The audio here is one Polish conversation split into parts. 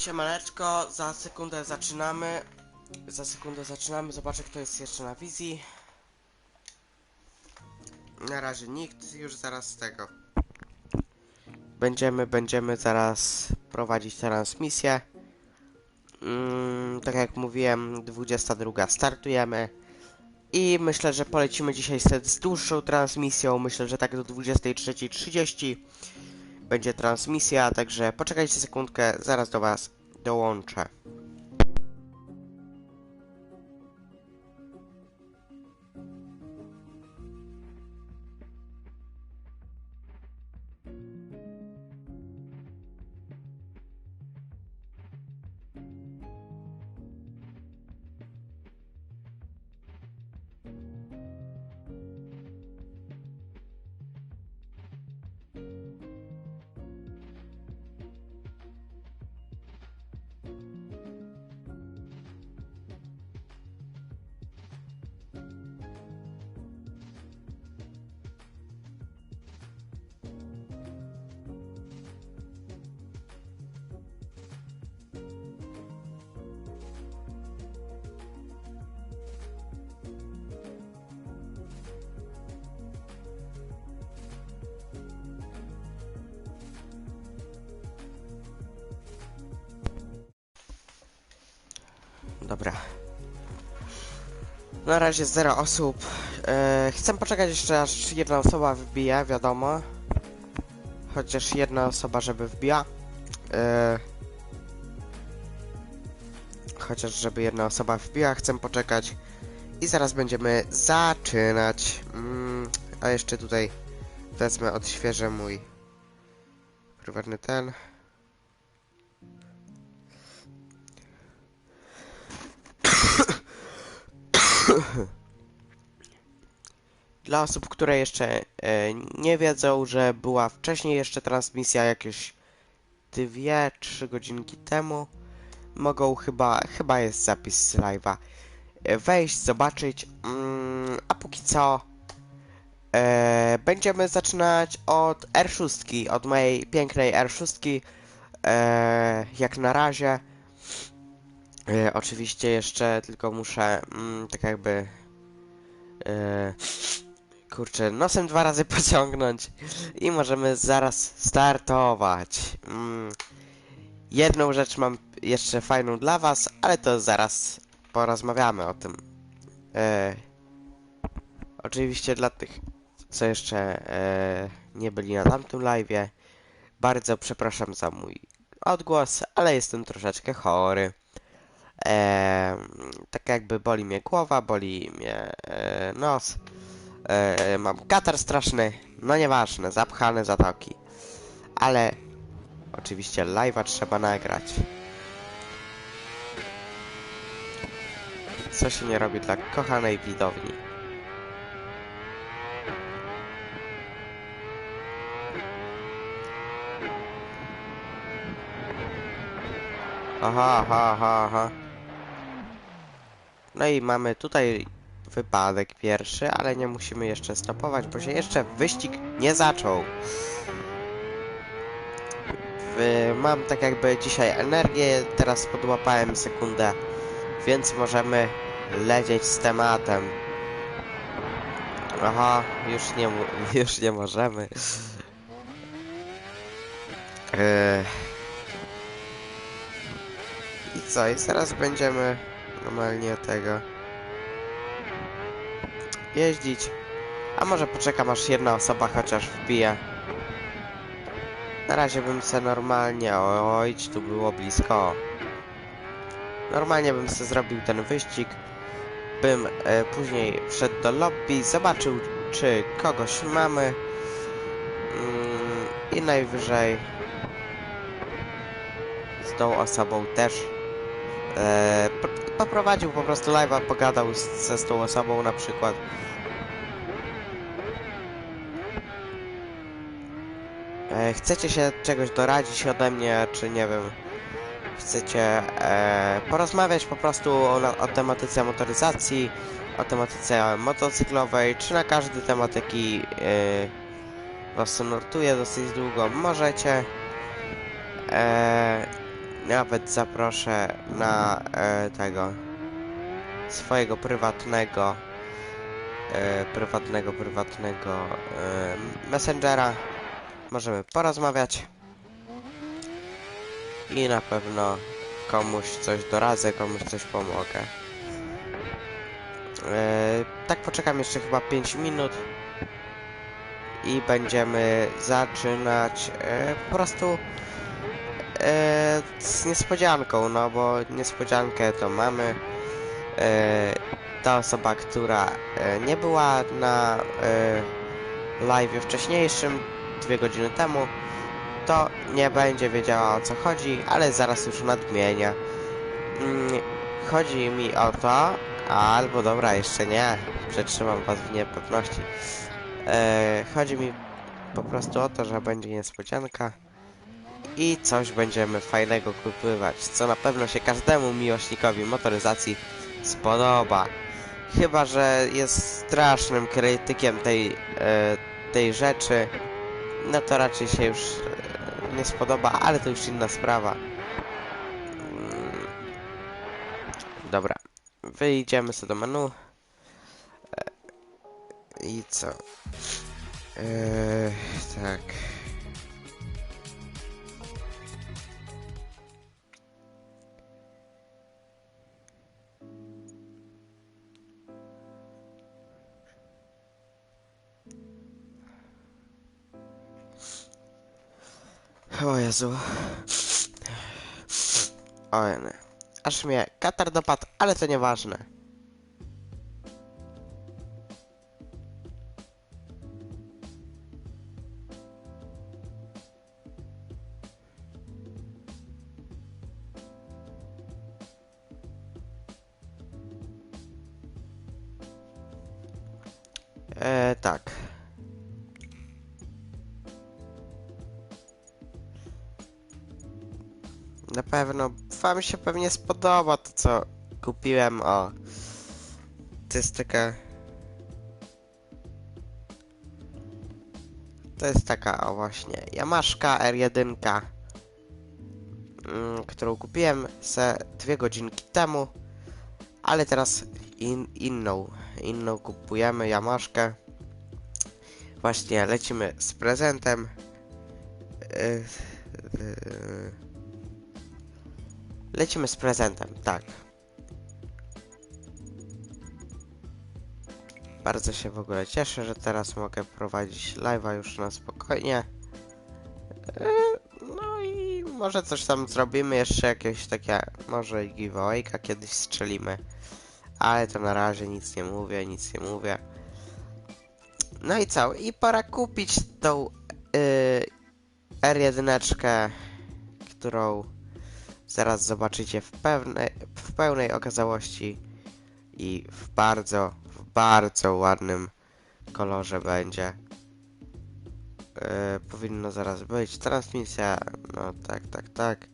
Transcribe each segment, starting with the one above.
Siemaneczko, za sekundę zaczynamy. Za sekundę zaczynamy, zobaczę kto jest jeszcze na wizji. Na razie nikt, już zaraz z tego. Będziemy, będziemy zaraz prowadzić transmisję. Mm, tak jak mówiłem, 22 startujemy. I myślę, że polecimy dzisiaj z, dłuższą transmisją. Myślę, że tak do 23.30 będzie transmisja, także poczekajcie sekundkę, zaraz do Was dołączę. Dobra. Na razie zero osób. E, chcę poczekać jeszcze aż jedna osoba wbije, wiadomo. Chociaż jedna osoba, żeby wbiła. E, chociaż żeby jedna osoba wbiła, chcę poczekać. I zaraz będziemy zaczynać. Mm, a jeszcze tutaj wezmę, odświeżę mój prywatny ten. Dla osób, które jeszcze e, nie wiedzą, że była wcześniej jeszcze transmisja jakieś 2-3 godzinki temu, mogą chyba, chyba jest zapis z live'a, e, wejść, zobaczyć, mm, a póki co e, będziemy zaczynać od R6, od mojej pięknej R6, e, jak na razie. E, oczywiście jeszcze tylko muszę mm, tak jakby e, kurczę nosem dwa razy pociągnąć i możemy zaraz startować. Mm, jedną rzecz mam jeszcze fajną dla was, ale to zaraz porozmawiamy o tym. E, oczywiście dla tych, co jeszcze nie byli na tamtym live'ie, bardzo przepraszam za mój odgłos, ale jestem troszeczkę chory. E, tak jakby boli mnie głowa, boli mnie e, nos. E, mam katar straszny, no nieważne, zapchane zatoki. Ale oczywiście live'a trzeba nagrać. Co się nie robi dla kochanej widowni. Aha, aha, aha, aha. No i mamy tutaj wypadek pierwszy, ale nie musimy jeszcze stopować, bo się jeszcze wyścig nie zaczął. Mam tak jakby dzisiaj energię, teraz podłapałem sekundę, więc możemy lecieć z tematem. Aha, już nie, już nie możemy. Eee. I co, i teraz będziemy normalnie tego jeździć. A może poczekam aż jedna osoba chociaż wbije. Na razie bym se normalnie, oj, tu było blisko. Normalnie bym se zrobił ten wyścig. Bym e, później wszedł do lobby, zobaczył czy kogoś mamy. Mm, I najwyżej z tą osobą też e, poprowadził po prostu live'a, pogadał z, ze z tą osobą na przykład. E, chcecie się czegoś doradzić ode mnie, czy nie wiem, chcecie e, porozmawiać po prostu o, o tematyce motoryzacji, o tematyce motocyklowej, czy na każdy temat jaki e, was nurtuje dosyć długo, możecie. E, nawet zaproszę na e, tego swojego prywatnego e, prywatnego, prywatnego e, messengera. Możemy porozmawiać i na pewno komuś coś doradzę, komuś coś pomogę. E, tak poczekam jeszcze chyba 5 minut i będziemy zaczynać e, po prostu e, z niespodzianką, no bo niespodziankę to mamy. E, ta osoba, która e, nie była na e, live wcześniejszym, dwie godziny temu, to nie będzie wiedziała o co chodzi, ale zaraz już nadmienię. Mm, chodzi mi o to, albo dobra, jeszcze nie, przetrzymam was w niepewności. E, chodzi mi po prostu o to, że będzie niespodzianka i coś będziemy fajnego kupywać, co na pewno się każdemu miłośnikowi motoryzacji spodoba. Chyba, że jest strasznym krytykiem tej, e, tej rzeczy, no to raczej się już e, nie spodoba, ale to już inna sprawa. Mm. Dobra, wyjdziemy sobie do menu. E, I co? E, tak. O Jezu. O nie. Aż mnie katar dopadł, ale to nieważne. E, tak. Na pewno wam się pewnie spodoba to, co kupiłem. O, to jest taka. To jest taka, o właśnie, Yamaszka R1, mm, którą kupiłem se dwie godzinki temu, ale teraz in, inną, inną kupujemy Yamaszkę. Właśnie lecimy z prezentem. Yy, yy, Lecimy z prezentem, tak. Bardzo się w ogóle cieszę, że teraz mogę prowadzić live'a już na spokojnie. Yy, No i może coś tam zrobimy, jeszcze jakieś takie, może giveaway'ka kiedyś strzelimy. Ale to na razie nic nie mówię, nic nie mówię. No i co? I pora kupić tą yy, R1, którą zaraz zobaczycie w, w pełnej okazałości i w bardzo, w bardzo ładnym kolorze będzie. Yy, powinno zaraz być transmisja, no tak, tak, tak.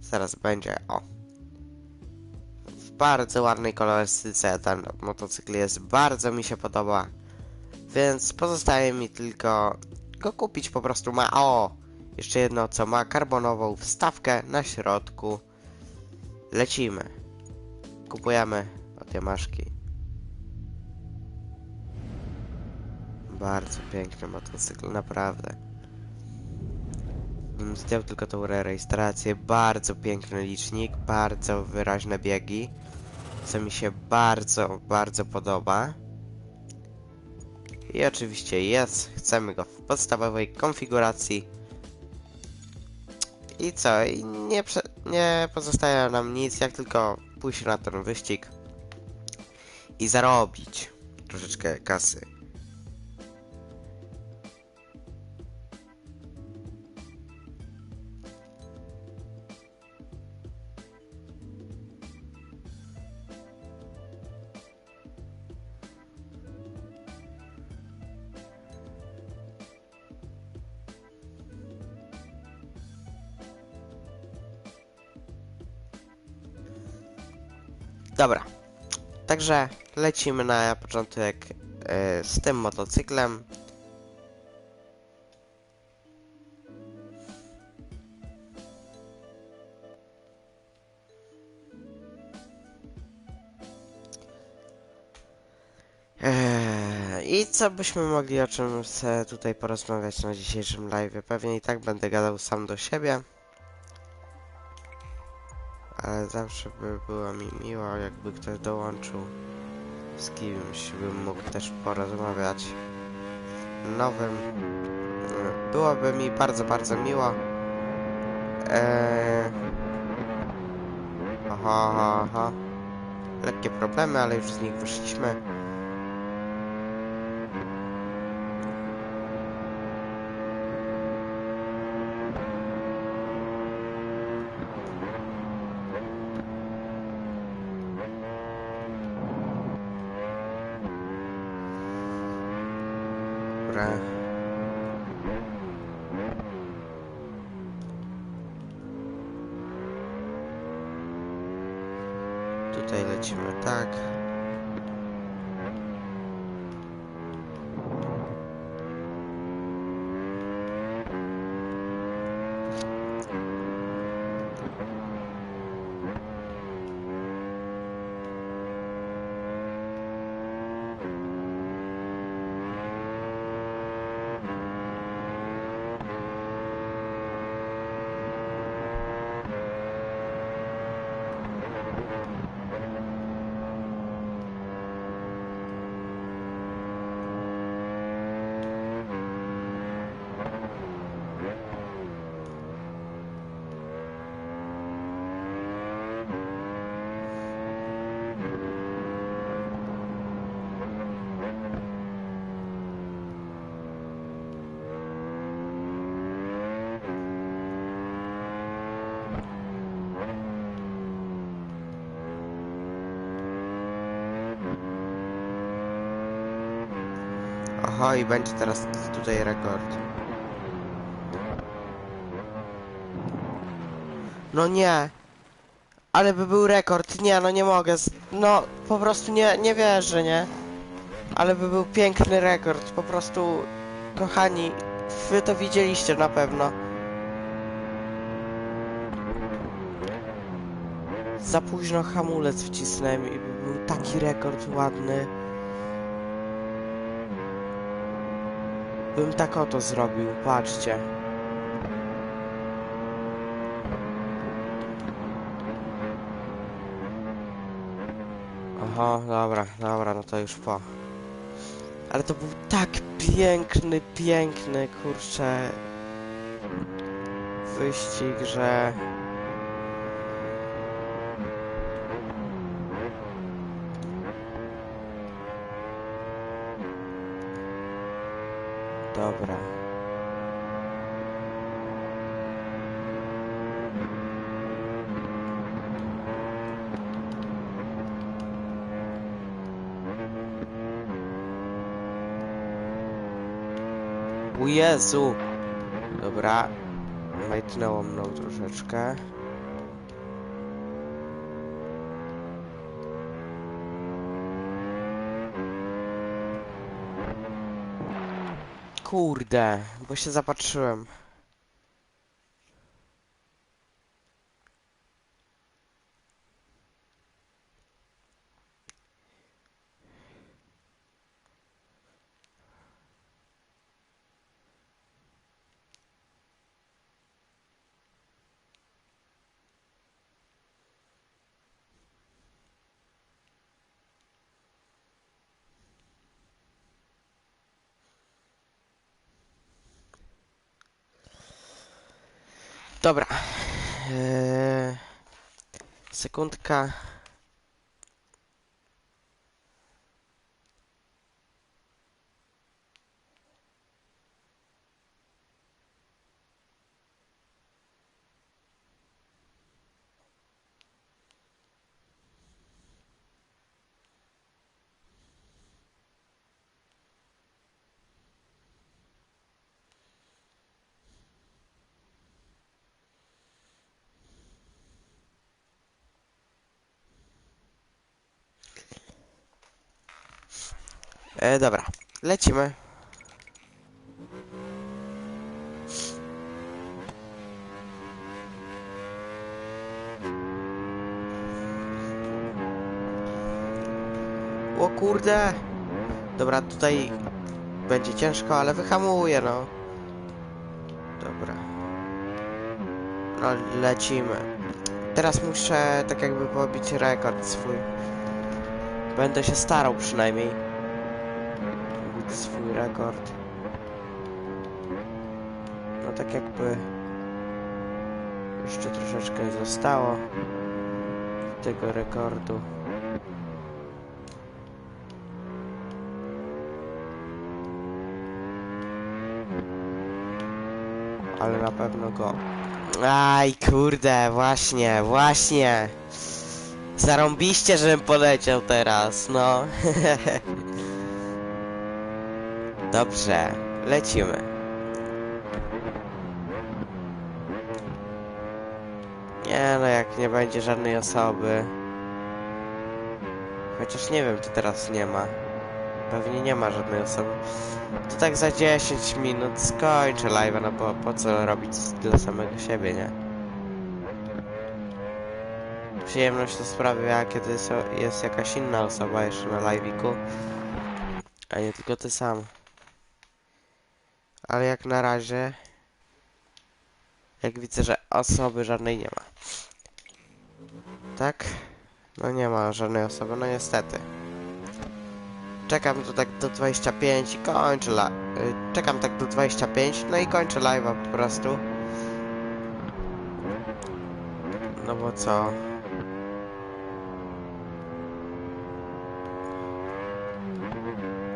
Zaraz będzie, o. W bardzo ładnej kolorystyce ten motocykl jest, bardzo mi się podoba. Więc pozostaje mi tylko go kupić po prostu ma, o! Jeszcze jedno, co ma karbonową wstawkę na środku. Lecimy. Kupujemy od Yamaszki. Bardzo piękny motocykl, naprawdę. Bym zdjął tylko tą rejestrację. Bardzo piękny licznik, bardzo wyraźne biegi. Co mi się bardzo, bardzo podoba. I oczywiście jest. Chcemy go w podstawowej konfiguracji. I co? I nie, nie pozostaje nam nic, jak tylko pójść na ten wyścig i zarobić troszeczkę kasy. Także lecimy na początek e, z tym motocyklem. Eee, I co byśmy mogli o czym tutaj porozmawiać na dzisiejszym live? Pewnie i tak będę gadał sam do siebie. Zawsze by było mi miło, jakby ktoś dołączył. Z kimś bym mógł też porozmawiać. Nowym. Eee, Byłoby mi bardzo, bardzo miło. Eee... Aha, aha, aha. Lekkie problemy, ale już z nich wyszliśmy. Tutaj lecimy tak. Aha, i będzie teraz tutaj rekord. No nie. Ale by był rekord. Nie, no nie mogę. No, po prostu nie, nie wierzę, nie? Ale by był piękny rekord. Po prostu, kochani, wy to widzieliście na pewno. Za późno hamulec wcisnąłem i by był taki rekord ładny. Bym tak oto zrobił, patrzcie. Aha, dobra, dobra, no to już po. Ale to był tak piękny, piękny, kurczę, wyścig, że... Dobra. O Jezu! Dobra. Majtnęło mną troszeczkę. Kurde, bo się zapatrzyłem. Dobra. Eee, sekundka. E, dobra, lecimy. O kurde! Dobra, tutaj będzie ciężko, ale wyhamuję, no. Dobra. No, lecimy. Teraz muszę tak jakby pobić rekord swój. Będę się starał przynajmniej. Swój rekord. No tak jakby... Jeszcze troszeczkę zostało tego rekordu. Ale na pewno go... Aj, kurde, właśnie, właśnie. Zarąbiście, żebym poleciał teraz, no. Dobrze, lecimy. Nie no, jak nie będzie żadnej osoby. Chociaż nie wiem, czy teraz nie ma. Pewnie nie ma żadnej osoby. To tak za 10 minut skończę live'a, no bo po co robić dla samego siebie, nie? Przyjemność to sprawia, kiedy jest, jakaś inna osoba jeszcze na live'iku, a nie tylko ty sam. Ale jak na razie, jak widzę, że osoby żadnej nie ma. Tak? No nie ma żadnej osoby, no niestety. Czekam tu tak do 25 i kończę la... y, Czekam tak do 25, no i kończę live'a po prostu. No bo co?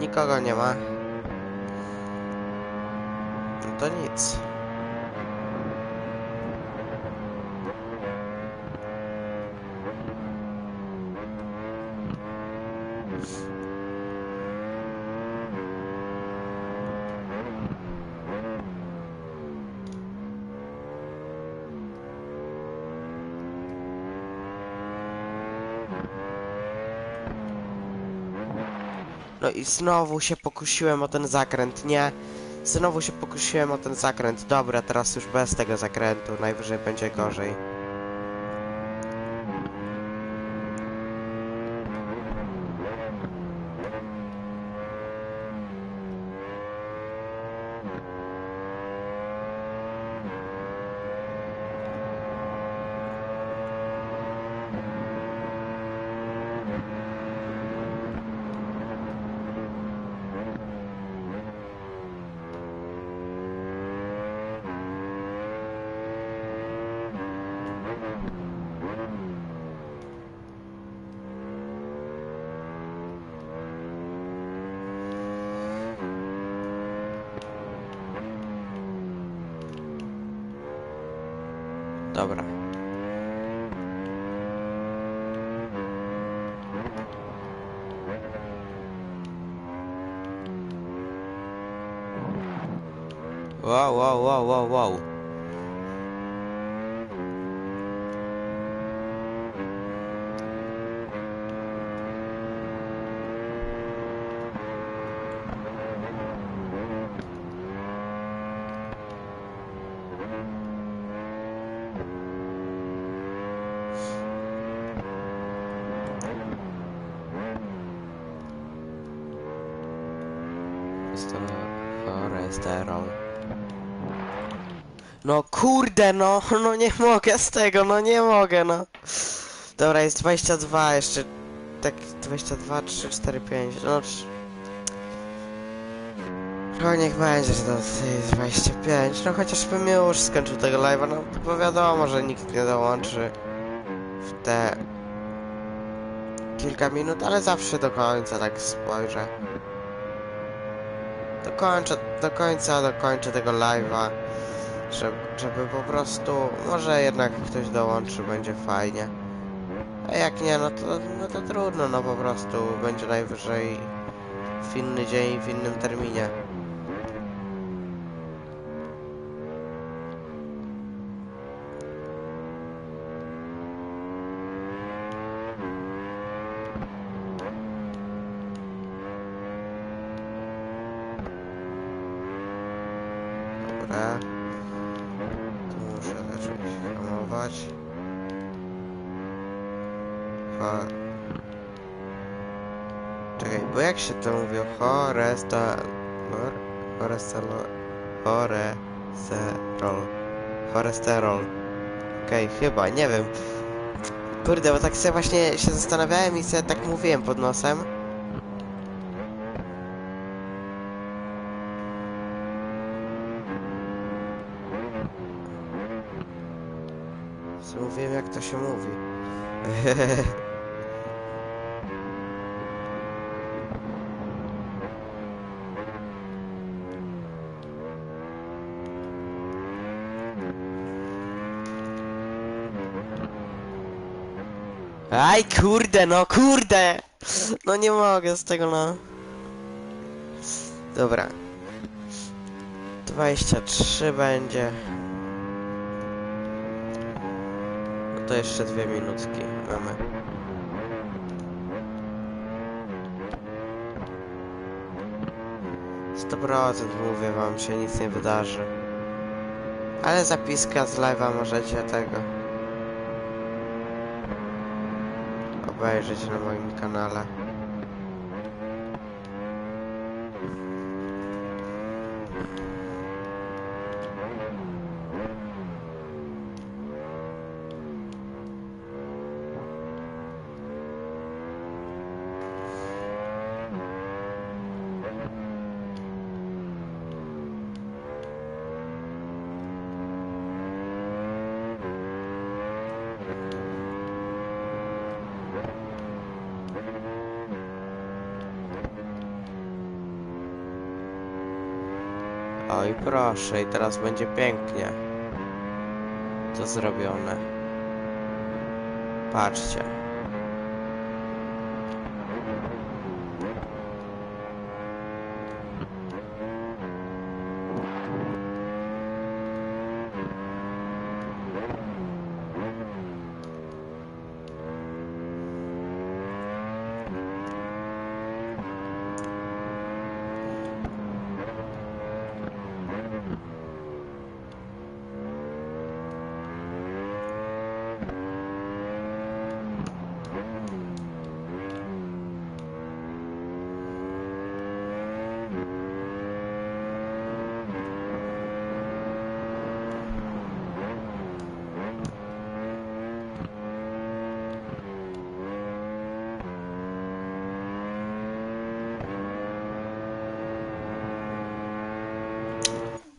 Nikogo nie ma. To nic. No i znowu się pokusiłem o ten zakręt, nie? Znowu się pokusiłem o ten zakręt. Dobra, teraz już bez tego zakrętu, najwyżej będzie gorzej. Dobra. Wow, wow, wow, wow, wow. Jest to Foresterol. No kurde, no, no nie mogę z tego, no nie mogę, no. Dobra, jest 22, jeszcze tak 22, 3, 4, 5, no trz- No niech będzie, że to jest 25, no chociaż bym już skończył tego live'a, no bo wiadomo, że nikt nie dołączy w te kilka minut, ale zawsze do końca tak spojrzę. Dokończę, do końca dokończę tego live'a, żeby, żeby po prostu, może jednak ktoś dołączy, będzie fajnie. A jak nie, no to, no to trudno, no po prostu będzie najwyżej w inny dzień, w innym terminie. Dobra. Muszę zacząć hamować. Ho... Czekaj, bo jak się to mówi? Horesta... Hor... Horesterol... Horesterol... Horesterol. Okej, chyba, nie wiem. Kurde, bo tak sobie właśnie się zastanawiałem i sobie tak mówiłem pod nosem. Co wiem jak to się mówi. Aj kurde, no kurde! No nie mogę z tego, no. Dobra. 23 będzie. No to jeszcze dwie minutki mamy. Sto procent mówię wam, się nic nie wydarzy. Ale zapiska z live'a możecie tego obejrzeć na moim kanale. Oj, proszę, i teraz będzie pięknie. To zrobione. Patrzcie.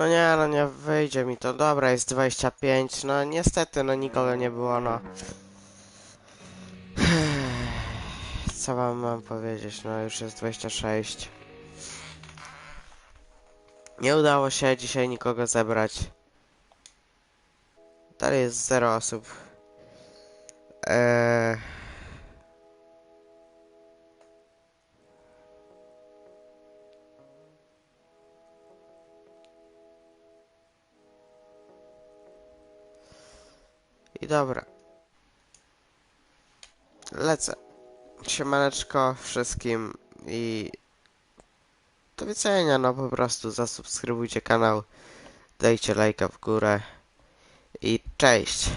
No nie, no nie wyjdzie mi to. Dobra, jest 25. No niestety, no nikogo nie było, no. Co wam mam powiedzieć? No już jest 26. Nie udało się dzisiaj nikogo zebrać. Dalej jest 0 osób. Eee... I dobra. Lecę. Siemaneczko wszystkim i do widzenia, no po prostu zasubskrybujcie kanał, dajcie lajka w górę i cześć.